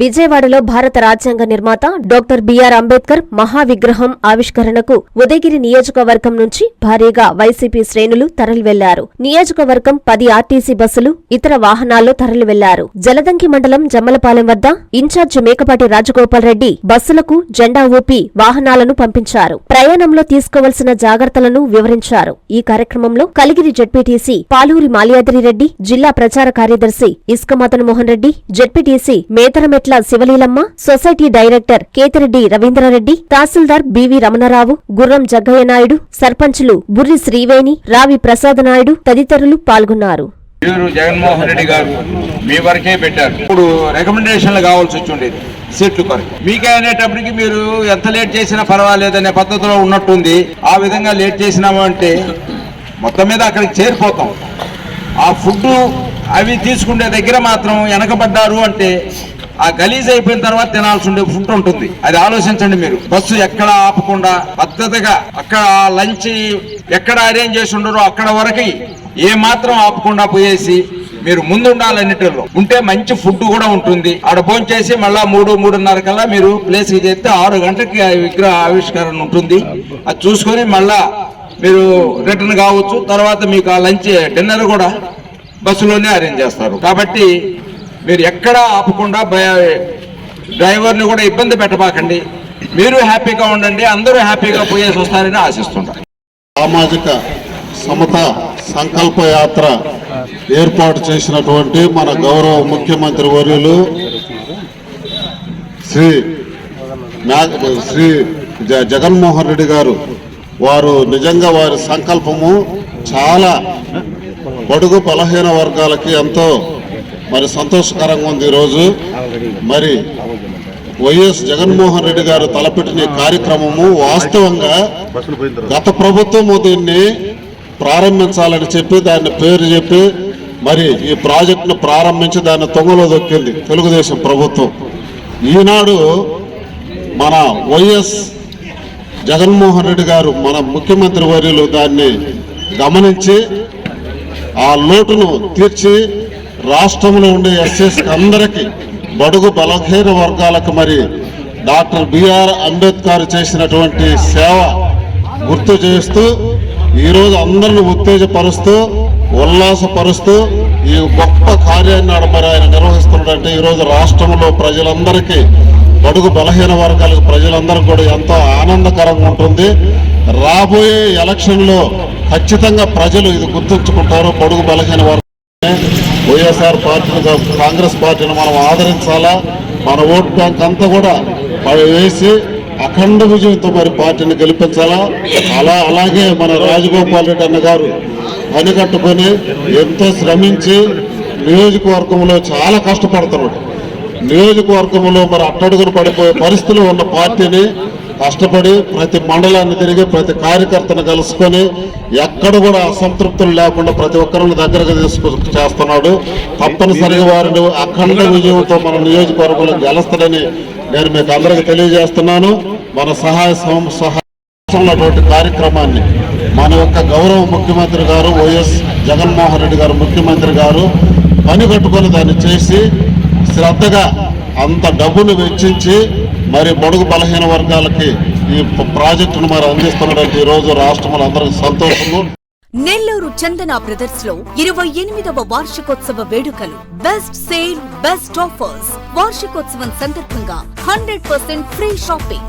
విజయవాడలో భారత రాజ్యాంగ నిర్మాత డాక్టర్ బిఆర్ అంబేద్కర్ మహావిగ్రహం ఆవిష్కరణకు ఉదయగిరి నియోజకవర్గం నుంచి భారీగా వైసీపీ శ్రేణులు తరలివెళ్ళారు. నియోజకవర్గం పది ఆర్టీసీ బస్సులు ఇతర వాహనాల్లో తరలివెళ్ళారు. జలదంకి మండలం జమ్మలపాలెం వద్ద ఇన్ఛార్జ్ మేకపాటి రాజగోపాల్ రెడ్డి బస్సులకు జెండా ఊపి వాహనాలను పంపించారు. ప్రయాణంలో తీసుకోవలసిన జాగ్రత్తలను వివరించారు. ఈ కార్యక్రమంలో కలిగిరి జడ్పీటీసీ పాలూరి మాల్యాద్రి రెడ్డి జిల్లా ప్రచార కార్యదర్శి Isuka Mohan Reddy ZPTC Metharametla Sivaleelamma society director Kethireddy Ravindra Reddy tahsildar BV Ramana Rao Gurram Jaggaiah Naidu సర్పంచులు బుర్రి శ్రీవేణి రావి ప్రసాద్ నాయుడు తదితరులు పాల్గొన్నారు. జగన్మోహన్ రెడ్డి గారు మీ వరకే పెట్టారు. ఇప్పుడు రికమెండేషన్లు కావాల్సి వచ్చి ఉండేది సీట్లు కొరకు. మీకే అనేటప్పటికి మీరు ఎంత లేట్ చేసినా పర్వాలేదనే పద్ధతిలో ఉన్నట్టుంది. ఆ విధంగా లేట్ చేసినాము అంటే మొత్తం మీద అక్కడికి చేరిపోతాం. ఆ ఫుడ్ అవి తీసుకునే దగ్గర మాత్రం వెనకబడ్డారు అంటే ఆ గలీజ్ అయిపోయిన తర్వాత తినాల్సి ఉండే ఫుడ్ ఉంటుంది. అది ఆలోచించండి మీరు. బస్సు ఎక్కడ ఆపకుండా పద్ధతిగా అక్కడ లంచ్ ఎక్కడ అరేంజ్ చేసి ఉండరో అక్కడ వరకు ఏ మాత్రం ఆపకుండా పోయేసి మీరు ముందు ఉండాలన్నిటిలో ఉంటే మంచి ఫుడ్ కూడా ఉంటుంది. ఆడ భోజనం చేసి మళ్ళా మూడు మూడున్నర కల్లా మీరు ప్లేస్కి చేస్తే ఆరు గంటలకి ఆ విగ్రహ ఆవిష్కరణ ఉంటుంది. అది చూసుకొని మళ్ళా మీరు రిటర్న్ కావచ్చు. తర్వాత మీకు ఆ లంచ్ డిన్నర్ కూడా బస్సులోనే అరేంజ్ చేస్తారు. కాబట్టి మీరు ఎక్కడా ఆపకుండా డ్రైవర్ని కూడా ఇబ్బంది పెట్టబాకండి. మీరు హ్యాపీగా ఉండండి అందరూ హ్యాపీగా పోయేసి వస్తారని ఆశిస్తుంటారు సామాజిక సమత సంకల్ప యాత్ర ఏర్పాటు చేసినటువంటి మన గౌరవ ముఖ్యమంత్రి వర్యులు శ్రీ శ్రీ జ- జగన్మోహన్ రెడ్డి గారు. వారు నిజంగా వారి సంకల్పము చాలా బడుగు బలహీన వర్గాలకి ఎంతో మరి సంతోషకరంగా ఉంది ఈరోజు మరి వైఎస్ జగన్మోహన్ రెడ్డి గారు తలపెట్టిన కార్యక్రమము వాస్తవంగా గత ప్రభుత్వము దీన్ని ప్రారంభించాలని చెప్పి దాన్ని పేరు చెప్పి మరి ఈ ప్రాజెక్టును ప్రారంభించి దాన్ని తొంగలో దొక్కింది తెలుగుదేశం ప్రభుత్వం. ఈనాడు మన వైఎస్ జగన్మోహన్ రెడ్డి గారు మన ముఖ్యమంత్రి వర్యులు దాన్ని గమనించి ఆ లోటును తీర్చి రాష్ట్రంలో ఉండే ఎస్ఎస్ అందరికీ బడుగు బలహీన వర్గాలకు మరి డాక్టర్ బిఆర్ అంబేద్కర్ చేసినటువంటి సేవ గుర్తు చేస్తూ ఈరోజు అందరిని ఉత్తేజపరుస్తూ ఉల్లాసపరుస్తూ ఈ గొప్ప కార్యాన్ని మరి ఆయన నిర్వహిస్తున్నాడంటే ఈరోజు రాష్ట్రంలో ప్రజలందరికీ బడుగు బలహీన వర్గాలకు ప్రజలందరికీ కూడా ఎంతో ఆనందకరంగా ఉంటుంది. రాబోయే ఎలక్షన్లో ఖచ్చితంగా ప్రజలు ఇది గుర్తుంచుకుంటారు బడుగు బలహీన వర్గం వైఎస్ఆర్ పార్టీని కాంగ్రెస్ పార్టీని మనం ఆదరించాలా? మన ఓట్ బ్యాంక్ అంతా కూడా వేసి అఖండ విజయంతో మరి పార్టీని గెలిపించాలా? అలా అలాగే మన రాజగోపాల్ రెడ్డి అన్న గారు పని కట్టుకొని ఎంతో శ్రమించి నియోజకవర్గంలో చాలా కష్టపడుతున్నాడు. నియోజకవర్గంలో మరి అట్టడుగులు పడిపోయే పరిస్థితులు ఉన్న పార్టీని కష్టపడి ప్రతి మండలాన్ని తిరిగి ప్రతి కార్యకర్తను కలుసుకొని ఎక్కడ కూడా అసంతృప్తులు లేకుండా ప్రతి ఒక్కరిని దగ్గరగా తీసుకు చేస్తున్నాడు. తప్పనిసరిగా వారిని అఖండ విజయంతో మన నియోజకవర్గంలో గెలుస్తాడని నేను మీకు అందరికీ తెలియజేస్తున్నాను. మన సహాయ సం- సహాయ కార్యక్రమాన్ని మన యొక్క గౌరవ ముఖ్యమంత్రి గారు వైఎస్ జగన్మోహన్ రెడ్డి గారు ముఖ్యమంత్రి గారు పని కట్టుకొని దాన్ని చేసి శ్రద్ధగా అంత డబ్బును వెచ్చించి మరి బడుగు బలహీన వర్గాలకి ఈ ప్రాజెక్టును మరి అందిస్తున్నటువంటి ఈ రోజు రాష్ట్రంలో అందరికీ సంతోషము. నెల్లూరు చందన బ్రదర్స్లో ఇరవై ఎనిమిదవ వార్షికోత్సవ వేడుకలు. బెస్ట్ సేల్ బెస్ట్ ఆఫర్స్ వార్షికోత్సవం సందర్భంగా హండ్రెడ్ పర్సెంట్ ఫ్రీ షాపింగ్